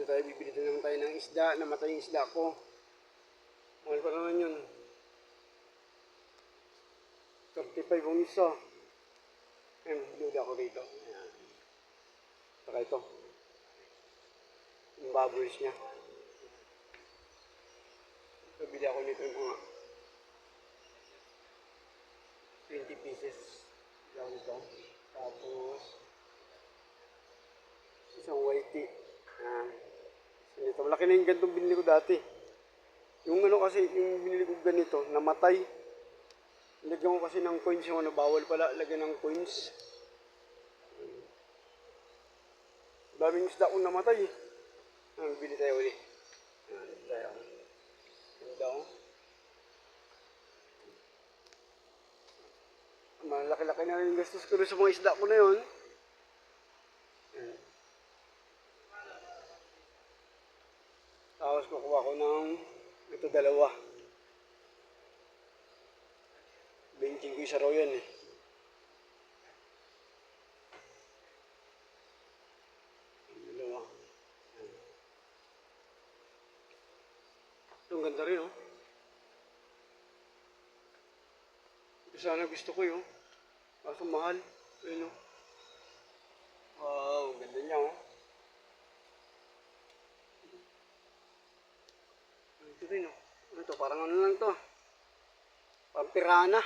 Dito tayo, bibili na naman tayo ng isda. Namatay yung isda ko. Mahal pa naman yun. 35 ang isa. Ayan, bibili ako rito. Ayan. Saka ito. Yung bubbles niya. Bibili ako nito yung mga 20 pieces. Lang ito. Tapos, isang whitey. Ah, ganito. Malaki na yung ganitong binili ko dati. Yung ano kasi, yung binili ko ganito, namatay. Lagyan ko kasi ng coins yung ano, bawal pala lagyan ng coins. Daming isda kong namatay. Ah, bili tayo ulit. Ah, ko. Malaki-laki na rin gastos ko sa mga isda ko na yun. Tapos kukuha ko ng ito dalawa. Benching ko isa raw yan eh. Ito ang ganda rin oh. Ito sana gusto ko yun. Kaso mahal. Ayun oh. Wow, ganda niya oh. Ito rin oh. Ano to? Parang ano lang to. Pampirana.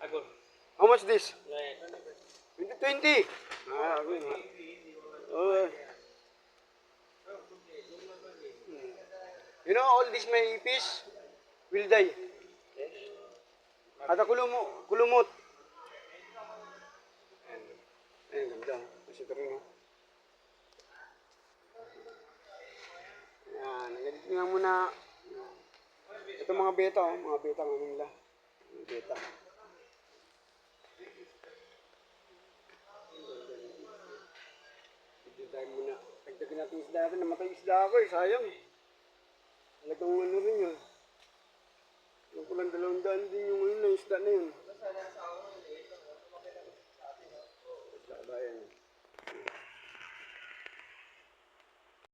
Agor. How much this? Like, 20. Ah, good. Oh. You know, all this may fish will die. At kulumo, kulumot. Ayun, rin, oh. Yan, ganito nga muna. Ito mga beta, oh. Mga beta ng ano nila. Beta. Hindi tayo muna. Pagdagan natin isda natin, namatay isda ako eh, sayang. Talagang ano rin yun. Yung pulang dalawang daan din yung ano, na isda na yun. Isda ba